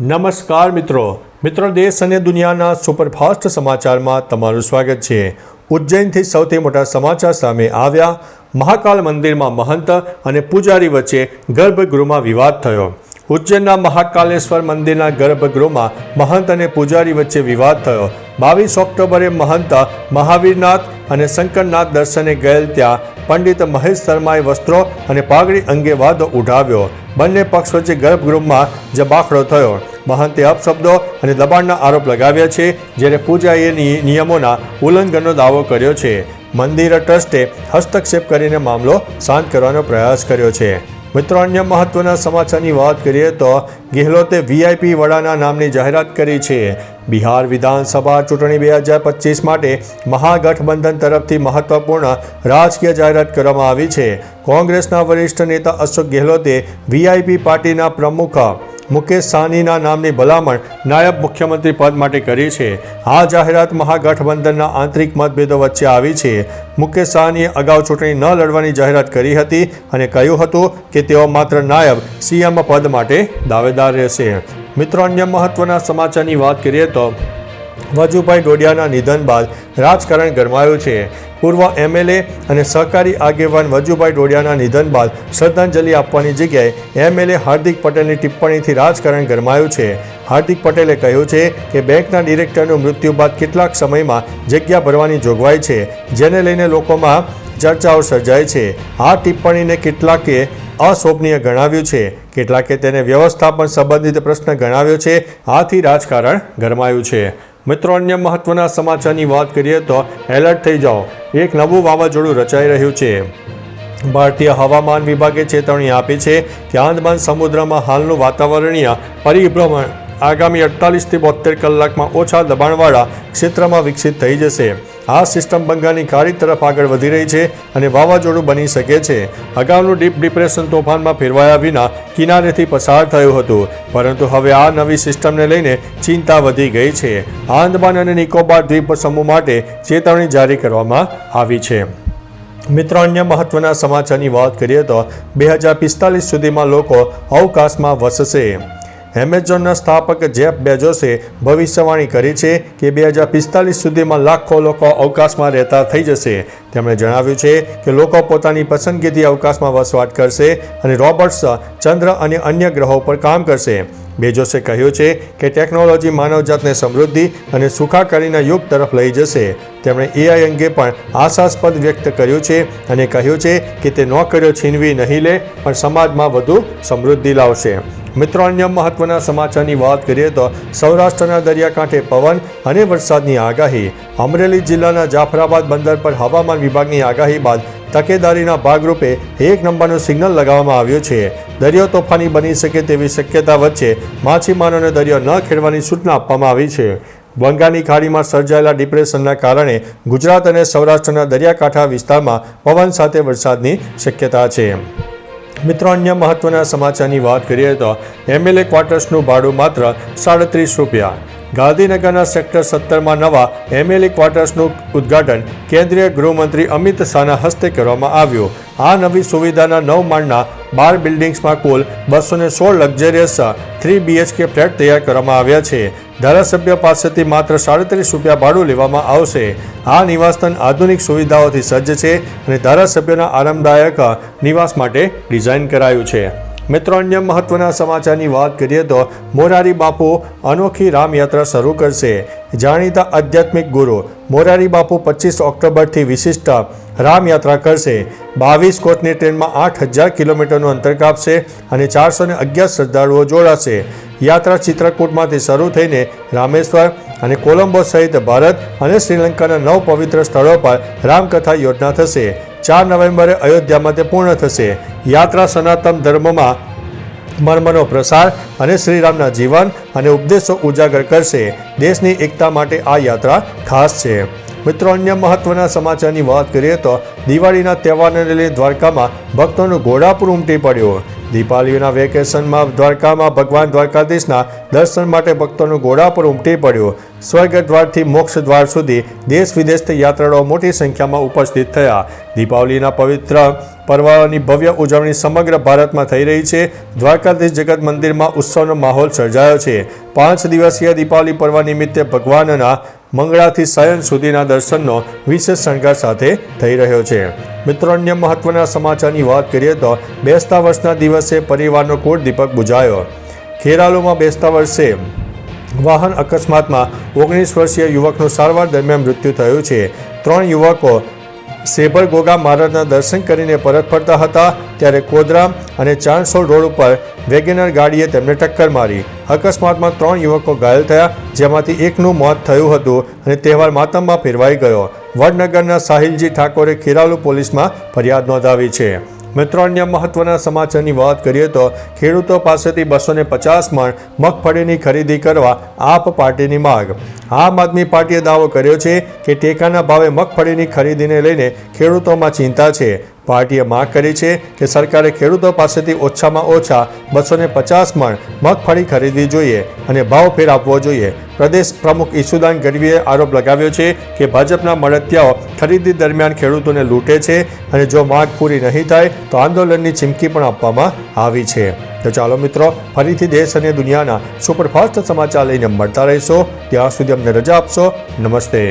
નમસ્કાર મિત્રો. મિત્રો દેશ અને દુનિયાના સુપરફાસ્ટ સમાચારમાં તમારું સ્વાગત છે. ઉજ્જૈનથી સૌથી મોટા સમાચાર સામે આવ્યા. મહાકાલ મંદિરમાં મહંત અને પૂજારી વચ્ચે ગર્ભગૃહમાં વિવાદ થયો. ઉજ્જૈનના મહાકાલેશ્વર મંદિરના ગર્ભગૃહમાં મહંત અને પૂજારી વચ્ચે વિવાદ થયો. બાવીસ ઓક્ટોબરે મહંત મહાવીરનાથ અને શંકરનાથ દર્શને ગયેલ ત્યાં પંડિત મહેશ શર્માએ વસ્ત્રો અને પાઘડી અંગે વાદ ઉઠાવ્યો. બંને પક્ષ વચ્ચે ગર્ભગૃહમાં જબાખડો થયો. મહંતે અપશબ્દો અને દબાણના આરોપ લગાવ્યા છે, જ્યારે પૂજાએ નિયમોના ઉલ્લંઘનનો દાવો કર્યો છે. મંદિર ટ્રસ્ટે હસ્તક્ષેપ કરીને મામલો શાંત કરવાનો પ્રયાસ કર્યો છે. મિત્રો, અન્ય મહત્વના સમાચારની વાત કરીએ તો ગેહલોતે વીઆઈપી વડાના નામની જાહેરાત કરી છે. બિહાર વિધાનસભા ચૂંટણી બે હજાર પચીસ માટે મહાગઠબંધન તરફથી મહત્વપૂર્ણ રાજકીય જાહેરાત કરવામાં આવી છે. કોંગ્રેસના વરિષ્ઠ નેતા અશોક ગેહલોતે વીઆઈપી પાર્ટીના પ્રમુખ મુકેશ સાહનીના નામની ભલામણ નાયબ મુખ્યમંત્રી પદ માટે કરી છે. આ જાહેરાત મહાગઠબંધનના આંતરિક મતભેદો વચ્ચે આવી છે. મુકેશ સાહનીએ અગાઉ ચૂંટણી ન લડવાની જાહેરાત કરી હતી અને કહ્યું હતું કે તેઓ માત્ર નાયબ સીએમ પદ માટે દાવેદાર રહેશે. મિત્રો, અન્ય મહત્વના સમાચારની વાત કરીએ તો વજુભાઈ ડોડિયાના નિધન બાદ રાજકારણ ગરમાયું છે. પૂર્વ એમએલએ અને સહકારી આગેવાન વજુભાઈ ડોડિયાના નિધન બાદ શ્રદ્ધાંજલિ આપવાની જગ્યાએ એમએલએ હાર્દિક પટેલની ટિપ્પણીથી રાજકારણ ગરમાયું છે. હાર્દિક પટેલે કહ્યું છે કે બેંકના ડિરેક્ટરનું મૃત્યુ બાદ કેટલાક સમયમાં જગ્યા ભરવાની જોગવાઈ છે, જેને લઈને લોકોમાં ચર્ચાઓ સર્જાય છે. આ ટિપ્પણીને કેટલાકે અશોભનીય ગણાવ્યું છે. કેટલાકે તેને વ્યવસ્થાપન સંબંધિત પ્રશ્ન ગણાવ્યો છે. આથી રાજકારણ ગરમાયું છે. મિત્રો, અન્ય મહત્વના સમાચારની વાત કરીએ તો એલર્ટ થઈ જાઓ. એક નવું વાવાઝોડું રચાઈ રહ્યું છે. ભારતીય હવામાન વિભાગે ચેતવણી આપી છે કે આંદમાન સમુદ્રમાં હાલનું વાતાવરણીય પરિભ્રમણ આગામી અડતાલીસથી બોતેર કલાકમાં ઓછા દબાણવાળા ક્ષેત્રમાં વિકસિત થઈ જશે. આ સિસ્ટમ બંગાળની ખાડી તરફ આગળ વધી રહી છે અને વાવાઝોડું બની શકે છે. અગાઉનું ડીપ ડિપ્રેશન તોફાનમાં ફેરવાયા વિના કિનારેથી પસાર થયું હતું. પરંતુ હવે આ નવી સિસ્ટમને લઈને ચિંતા વધી ગઈ છે. આંદમાન અને નિકોબાર દ્વીપ સમૂહ માટે ચેતવણી જારી કરવામાં આવી છે. મિત્રો, અન્ય મહત્વના સમાચારની વાત કરીએ તો બે હજાર પિસ્તાલીસ સુધીમાં લોકો અવકાશમાં વસશે. એમેઝોનના સ્થાપક જેફ બેજોસે ભવિષ્યવાણી કરી છે કે બે હજાર પિસ્તાલીસ સુધીમાં લાખો લોકો અવકાશમાં રહેતા થઈ જશે. તેમણે જણાવ્યું છે કે લોકો પોતાની પસંદગીથી અવકાશમાં વસવાટ કરશે અને રોબર્ટ્સ ચંદ્ર અને અન્ય ગ્રહો પર કામ કરશે. બેજોસે કહ્યું છે કે ટેકનોલોજી માનવજાતને સમૃદ્ધિ અને સુખાકારીના યુગ તરફ લઈ જશે. તેમણે એઆઈ અંગે પણ આશાસ્પદ વ્યક્ત કર્યું છે અને કહ્યું છે કે તે નોકરીઓ છીનવી નહીં લે, પણ સમાજમાં વધુ સમૃદ્ધિ લાવશે. મિત્રો, અન્ય મહત્વના સમાચારની વાત કરીએ તો સૌરાષ્ટ્રના દરિયાકાંઠે પવન અને વરસાદની આગાહી. અમરેલી જિલ્લાના જાફરાબાદ બંદર પર હવામાન વિભાગની આગાહી બાદ તકેદારીના ભાગરૂપે એક નંબરનું સિગ્નલ લગાવવામાં આવ્યું છે. દરિયો તોફાની બની શકે તેવી શક્યતા વચ્ચે માછીમારોને દરિયો ન ખેડવાની સૂચના આપવામાં આવી છે. બંગાળની ખાડીમાં સર્જાયેલા ડિપ્રેશનના કારણે ગુજરાત અને સૌરાષ્ટ્રના દરિયાકાંઠા વિસ્તારમાં પવન સાથે વરસાદની શક્યતા છે. મિત્રો, અન્ય મહત્વના સમાચારની વાત કરીએ તો એમએલએ ક્વાર્ટર્સનું ભાડું માત્ર સાડત્રીસ રૂપિયા. ગાંધીનગરના સેક્ટર સત્તરમાં નવા એમએલએ ક્વાર્ટર્સનું ઉદ્ઘાટન કેન્દ્રીય ગૃહમંત્રી અમિત શાહના હસ્તે કરવામાં આવ્યું. આ નવી સુવિધાના નવ માળના બાર બિલ્ડિંગ્સમાં કુલ બસો સોળ લક્ઝરિયસ થ્રી બીએચકે ફ્લેટ તૈયાર કરવામાં આવ્યા છે. ધારાસભ્ય પાસેથી માત્ર સાડત્રીસ રૂપિયા ભાડું લેવામાં આવશે. આ નિવાસસ્થાન આધુનિક સુવિધાઓથી સજ્જ છે અને ધારાસભ્યોના આરામદાયક નિવાસ માટે ડિઝાઇન કરાયું છે. મિત્રો, અન્ય મહત્વના સમાચારની વાત કરીએ તો મોરારી બાપુ અનોખી રામયાત્રા શરૂ કરશે. જાણીતા આધ્યાત્મિક ગુરુ મોરારી બાપુ પચીસ ઓક્ટોબરથી વિશિષ્ટ રામયાત્રા કરશે. બાવીસ કોચની ટ્રેનમાં આઠ હજાર કિલોમીટરનું અંતર કાપશે અને ચારસો ને અગિયાર શ્રદ્ધાળુઓ જોડાશે. યાત્રા ચિત્રકૂટમાંથી શરૂ થઈને રામેશ્વર અને કોલંબો સહિત ભારત અને શ્રીલંકાના નવ પવિત્ર સ્થળો પર રામકથા યોજના થશે. ચાર નવેમ્બરે અયોધ્યામાં તે પૂર્ણ થશે. યાત્રા સનાતન ધર્મમાં મર્મનો પ્રસાર અને શ્રીરામના જીવન અને ઉપદેશો ઉજાગર કરશે. દેશની એકતા માટે આ યાત્રા ખાસ છે. મિત્રો, અન્ય મહત્વના સમાચારની વાત કરીએ તો દિવાળીના તહેવારને લઈને દ્વારકામાં ભક્તોનું ઘોડાપુર ઉમટી પડ્યું. દીપાવલીના વેકેશનમાં દ્વારકામાં ભગવાન દ્વારકાધીશના દર્શન માટે ભક્તોનું ઘોડા પર ઉમટી પડ્યું. સ્વર્ગ દ્વારથી મોક્ષ દ્વાર સુધી દેશ વિદેશથી યાત્રાળુઓ મોટી સંખ્યામાં ઉપસ્થિત થયા. દીપાવલીના પવિત્ર પર્વની ભવ્ય ઉજવણી સમગ્ર ભારતમાં થઈ રહી છે. દ્વારકાધીશ જગત મંદિરમાં ઉત્સવનો માહોલ સર્જાયો છે. પાંચ દિવસીય દીપાવલી પર્વ નિમિત્તે ભગવાનના મંગળાથી શયન સુધીના દર્શનનો વિશેષ શણગાર સાથે થઈ રહ્યો છે. મિત્રો, અન્ય મહત્વના સમાચારની વાત કરીએ તો બેસતા વર્ષના દિવસે પરિવારનો કોટ દીપક બુજાયો. ખેરાલુમાં બેસતા વર્ષે વાહન અકસ્માતમાં ઓગણીસ વર્ષીય યુવકનું સારવાર દરમિયાન મૃત્યુ થયું છે. ત્રણ યુવકો સેબર ગોગા મહારાજના દર્શન કરીને પરત ફરતા હતા, ત્યારે કોદરામ અને ચાણસોલ રોડ ઉપર વેગેનર ગાડીએ તેમને ટક્કર મારી. અકસ્માતમાં ત્રણ યુવકો ઘાયલ થયા, જેમાંથી એકનું મોત થયું હતું અને તહેવાર માતમમાં ફેરવાઈ ગયો. વડનગરના સાહિલજી ઠાકોરે ખેરાલુ પોલીસમાં ફરિયાદ નોંધાવી છે. મિત્રો, અન્ય મહત્વના સમાચારની વાત કરીએ તો ખેડૂતો પાસેથી બસો ને પચાસ મણ મગફળીની ખરીદી કરવા આપ પાર્ટીની માગ. આમ આદમી પાર્ટીએ દાવો કર્યો છે કે ટેકાના ભાવે મગફળીની ખરીદીને લઈને ખેડૂતોમાં ચિંતા છે. પાર્ટીએ માંગ કરી છે કે સરકારે ખેડૂતો પાસેથી ઓછામાં ઓછા બસો ને પચાસ મણ મગફળી ખરીદવી જોઈએ અને ભાવ ફેર આપવો જોઈએ. પ્રદેશ પ્રમુખ ઈસુદાન ગઢવીએ આરોપ લગાવ્યો છે કે ભાજપના મળતિયાઓ ખરીદી દરમિયાન ખેડૂતોને લૂંટે છે અને જો માંગ પૂરી નહીં થાય તો આંદોલનની ચીમકી પણ આપવામાં આવી છે. તો ચાલો મિત્રો, ફરીથી દેશ અને દુનિયાના સુપરફાસ્ટ સમાચાર લઈને મળતા રહીશો. ત્યાં સુધી અમને રજા આપશો. નમસ્તે.